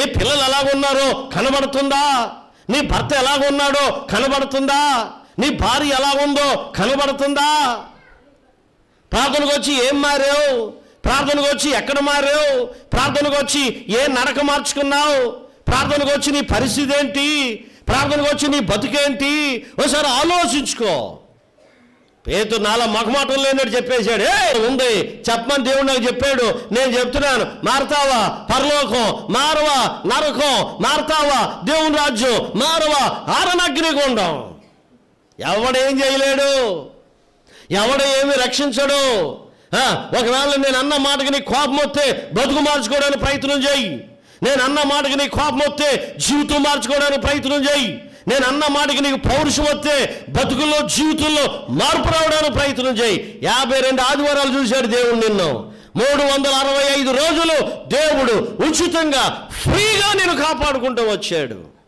నీ పిల్లలు ఎలాగున్నారో కనబడుతుందా? నీ భర్త ఎలాగున్నాడో కనబడుతుందా? నీ భార్య ఎలాగుందో కనబడుతుందా? ప్రార్థనకు వచ్చి ఏం మారావు? ప్రార్థనకు వచ్చి ఎక్కడ మారావు? ప్రార్థనకు వచ్చి ఏ నడక మార్చుకున్నావు? ప్రార్థనకు వచ్చి నీ పరిస్థితి ఏంటి? ప్రార్థనకు వచ్చి నీ బతుకేంటి? ఒకసారి ఆలోచించుకో. పేతు నాలా మగమాటం లేనట్టు చెప్పేశాడు. ఏ ఉంది. చెప్పమని దేవుడు నాకు చెప్పాడు. నేను చెప్తున్నాను. మారతావా పరలోకం మారవా నరకం మారతావా దేవుని రాజ్యం మారవా ఆరనగ్నిగుండం ఎవడేం చేయలేడు? ఎవడు ఏమి రక్షించడు? ఒకవేళ నేను అన్న మాటకి నీ కోపం వస్తే బతుకు మార్చుకోవడానికి ప్రయత్నం చేయి. నేను అన్న మాటకి నీ కోపం వస్తే జీవితం మార్చుకోవడానికి ప్రయత్నం చేయి. నేను అన్న మాటకి నీకు పౌరుషం వస్తే బతుకుల్లో జీవితంలో మార్పు రావడానికి ప్రయత్నం చేయి. యాభై రెండు ఆదివారాలు చూశాడు దేవుడు నిన్ను. మూడు వందల అరవై ఐదు రోజులు దేవుడు ఉచితంగా ఫ్రీగా నేను కాపాడుకుంటూ వచ్చాడు.